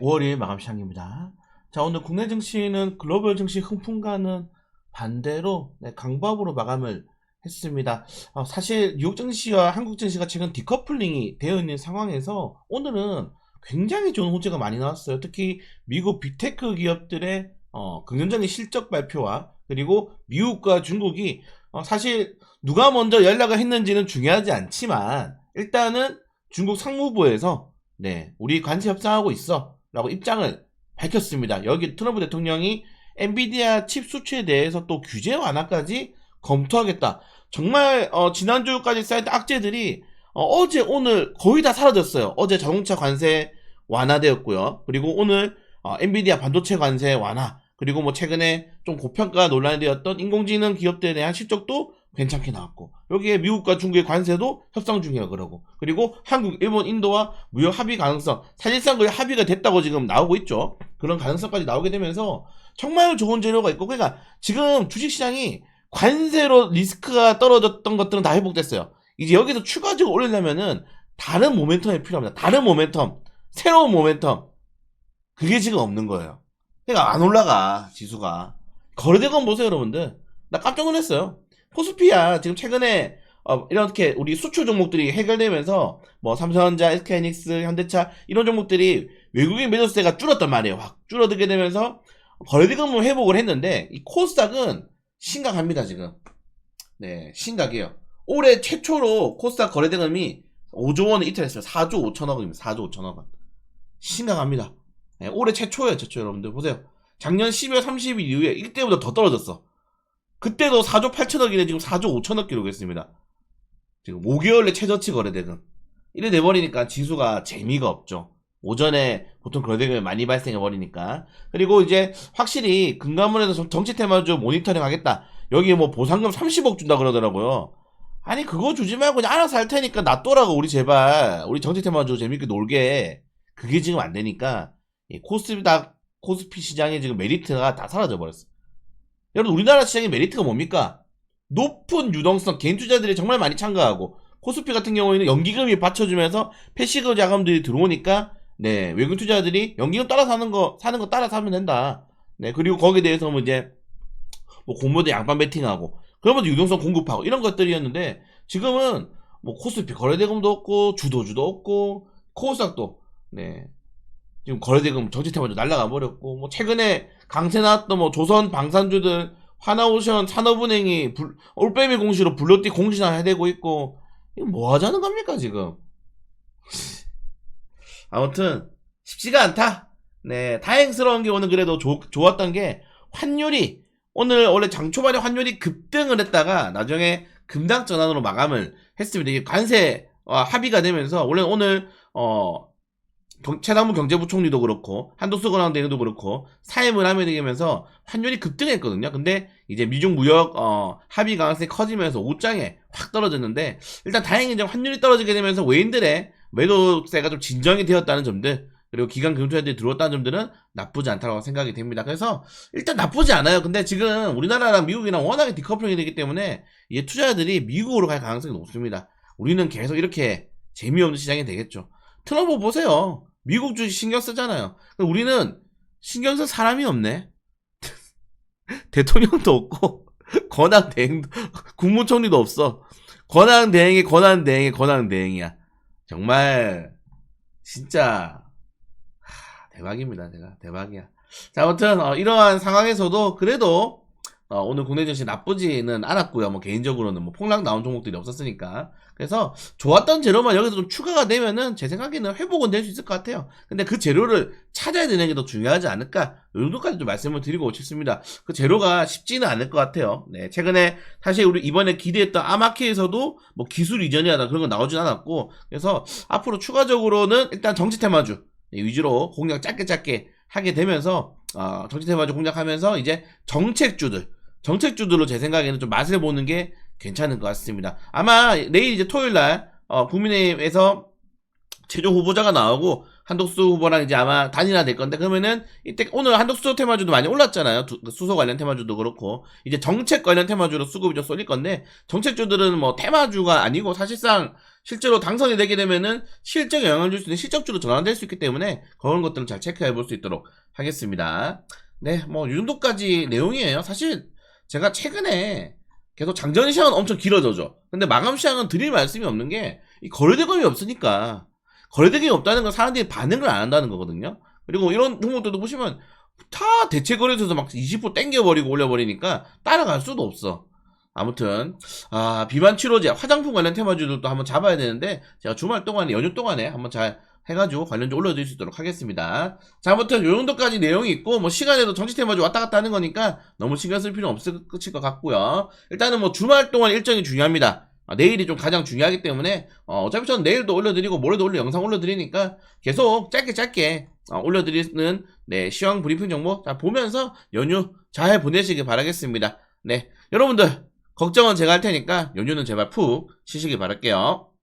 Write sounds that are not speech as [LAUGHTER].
5월 2일 마감 시장입니다. 자, 오늘 국내 증시는 글로벌 증시 흥풍과는 반대로 네, 강보합으로 마감을 했습니다. 어, 사실 뉴욕 증시와 한국 증시가 최근 디커플링이 되어 있는 상황에서 오늘은 굉장히 좋은 호재가 많이 나왔어요. 특히 미국 빅테크 기업들의 어, 긍정적인 실적 발표와 그리고 미국과 중국이 어, 사실 누가 먼저 연락을 했는지는 중요하지 않지만 일단은 중국 상무부에서 네, 우리 관세 협상하고 있어 라고 입장을 밝혔습니다. 여기 트럼프 대통령이 엔비디아 칩 수출에 대해서 또 규제 완화까지 검토하겠다. 정말 어, 지난주까지 쌓였던 악재들이 어, 제 오늘 거의 다 사라졌어요. 어제 자동차 관세 완화되었고요. 그리고 오늘 어, 엔비디아 반도체 관세 완화 그리고 뭐 최근에 좀 고평가 논란이 되었던 인공지능 기업들에 대한 실적도 괜찮게 나왔고 여기에 미국과 중국의 관세도 협상 중이야 그러고. 그리고 한국, 일본, 인도와 무역 합의 가능성 사실상 거의 합의가 됐다고 지금 나오고 있죠. 그런 가능성까지 나오게 되면서 정말 좋은 재료가 있고 그러니까 지금 주식시장이 관세로 리스크가 떨어졌던 것들은 다 회복됐어요. 이제 여기서 추가적으로 올리려면은 다른 모멘텀이 필요합니다. 다른 모멘텀 새로운 모멘텀. 그게 지금 없는 거예요. 그러니까 안 올라가 지수가. 거래대금 보세요 여러분들. 나 깜짝 놀랐어요 코스피야 지금 최근에 어, 이렇게 우리 수출 종목들이 해결되면서 뭐 삼성전자, SK하이닉스, 현대차 이런 종목들이 외국인 매도세가 줄었단 말이에요. 확 줄어들게 되면서 거래대금을 회복을 했는데 이 코스닥은 심각합니다 지금. 네, 심각해요. 올해 최초로 코스닥 거래대금이 5조 원을 이탈했어요. 4조 5천억 원입니다. 4조 5천억 원. 심각합니다. 네, 올해 최초예요, 최초 여러분들 보세요. 작년 12월 30일 이후에 이때보다 더 떨어졌어. 그때도 4조 8천억이네 지금 4조 5천억 기록했습니다. 지금 5개월 내 최저치 거래대금. 이래 돼버리니까 지수가 재미가 없죠. 오전에 보통 거래대금이 많이 발생해버리니까. 그리고 이제 확실히 금감원에서 정치 테마주 모니터링 하겠다. 여기 뭐 보상금 30억 준다 그러더라고요. 아니 그거 주지 말고 그냥 알아서 할 테니까 놔둬라고 우리 제발. 우리 정치 테마주 재밌게 놀게. 그게 지금 안 되니까 이 코스닥 코스피 시장의 지금 메리트가 다 사라져 버렸어. 여러분 우리나라 시장의 메리트가 뭡니까? 높은 유동성 개인 투자들이 정말 많이 참가하고 코스피 같은 경우에는 연기금이 받쳐주면서 패시브 자금들이 들어오니까 네 외국 투자들이 연기금 따라 사는 거 사는 거 따라 사면 된다. 네 그리고 거기에 대해서 뭐 이제 뭐 공모대 양반 베팅하고 그러면서 유동성 공급하고 이런 것들이었는데 지금은 뭐 코스피 거래대금도 없고 주도주도 없고 코스닥도 네 지금 거래대금 정치태만도 날라가 버렸고 뭐 최근에 강세 나왔던 뭐 조선 방산주들 하나오션 산업은행이 불, 올빼미 공시로 불러띠 공시나 해대고 있고 이거 뭐 하자는 겁니까 지금? [LAUGHS] 아무튼 쉽지가 않다. 네 다행스러운 게 오늘 그래도 조, 좋았던 게 환율이 오늘 원래 장 초반에 환율이 급등을 했다가 나중에 급락 전환으로 마감을 했습니다. 이게 관세 어, 합의가 되면서 원래 오늘 어 경, 최남무 경제부총리도 그렇고 한도수 권한대행도 그렇고 사임을 하게 되면서 환율이 급등했거든요. 근데 이제 미중 무역 어, 합의 가능성이 커지면서 옷장에 확 떨어졌는데 일단 다행히 이제 환율이 떨어지게 되면서 외인들의 매도세가 좀 진정이 되었다는 점들 그리고 기관 금투자들이 들어왔다는 점들은 나쁘지 않다고 생각이 됩니다. 그래서 일단 나쁘지 않아요. 근데 지금 우리나라랑 미국이랑 워낙에 디커플링이 되기 때문에 이제 투자자들이 미국으로 갈 가능성이 높습니다. 우리는 계속 이렇게 재미없는 시장이 되겠죠. 트럼프 보세요. 미국 주식 신경 쓰잖아요. 우리는 신경 쓸 사람이 없네. [LAUGHS] 대통령도 없고 [LAUGHS] 권한 대행도 [LAUGHS] 국무총리도 없어. 권한 대행이 권한 대행이 권한 대행이야. 정말 진짜 하, 대박입니다. 제가 대박이야. 자 아무튼 어, 이러한 상황에서도 그래도 어, 오늘 국내 증시 나쁘지는 않았고요. 뭐 개인적으로는 뭐 폭락 나온 종목들이 없었으니까. 그래서 좋았던 재료만 여기서 좀 추가가 되면은 제 생각에는 회복은 될 수 있을 것 같아요. 근데 그 재료를 찾아야 되는 게 더 중요하지 않을까? 이 정도까지 좀 말씀을 드리고 싶습니다. 그 재료가 쉽지는 않을 것 같아요. 네, 최근에 사실 우리 이번에 기대했던 아마키에서도 뭐 기술 이전이나 그런 거 나오진 않았고, 그래서 앞으로 추가적으로는 일단 정치 테마주 위주로 공략 짧게 짧게 하게 되면서 어, 정치 테마주 공략하면서 이제 정책주들 정책주들로 제 생각에는 좀 맛을 보는 게 괜찮을 것 같습니다. 아마 내일 이제 토요일 날 어, 국민의힘에서 최종 후보자가 나오고 한독수 후보랑 이제 아마 단일화 될 건데 그러면은 이때 오늘 한독수 테마주도 많이 올랐잖아요. 두- 수소 관련 테마주도 그렇고 이제 정책 관련 테마주로 수급이 좀 쏠릴 건데 정책주들은 뭐 테마주가 아니고 사실상 실제로 당선이 되게 되면은 실적에 영향을 줄 수 있는 실적주로 전환될 수 있기 때문에 그런 것들을 잘 체크해 볼 수 있도록 하겠습니다. 네, 뭐, 이 정도까지 내용이에요. 사실, 제가 최근에 계속 장전 시장은 엄청 길어져죠. 근데 마감 시장은 드릴 말씀이 없는 게, 이 거래대금이 없으니까, 거래대금이 없다는 건 사람들이 반응을 안 한다는 거거든요. 그리고 이런 종목들도 보시면, 다 대체 거래소에서 막 20% 땡겨버리고 올려버리니까 따라갈 수도 없어. 아무튼 아 비만 치료제 화장품 관련 테마주들도 한번 잡아야 되는데 제가 주말 동안에 연휴 동안에 한번 잘 해가지고 관련주 올려드릴 수 있도록 하겠습니다. 자 아무튼 요 정도까지 내용이 있고 뭐 시간에도 정치 테마주 왔다 갔다 하는 거니까 너무 신경 쓸 필요는 없을 것 같고요. 일단은 뭐 주말 동안 일정이 중요합니다. 아, 내일이 좀 가장 중요하기 때문에 어, 차피 저는 내일도 올려드리고 모레도 올려 영상 올려드리니까 계속 짧게 짧게 어, 올려드리는 네 시황 브리핑 정보 자, 보면서 연휴 잘 보내시길 바라겠습니다. 네 여러분들 걱정은 제가 할 테니까 연휴는 제발 푹 쉬시길 바랄게요.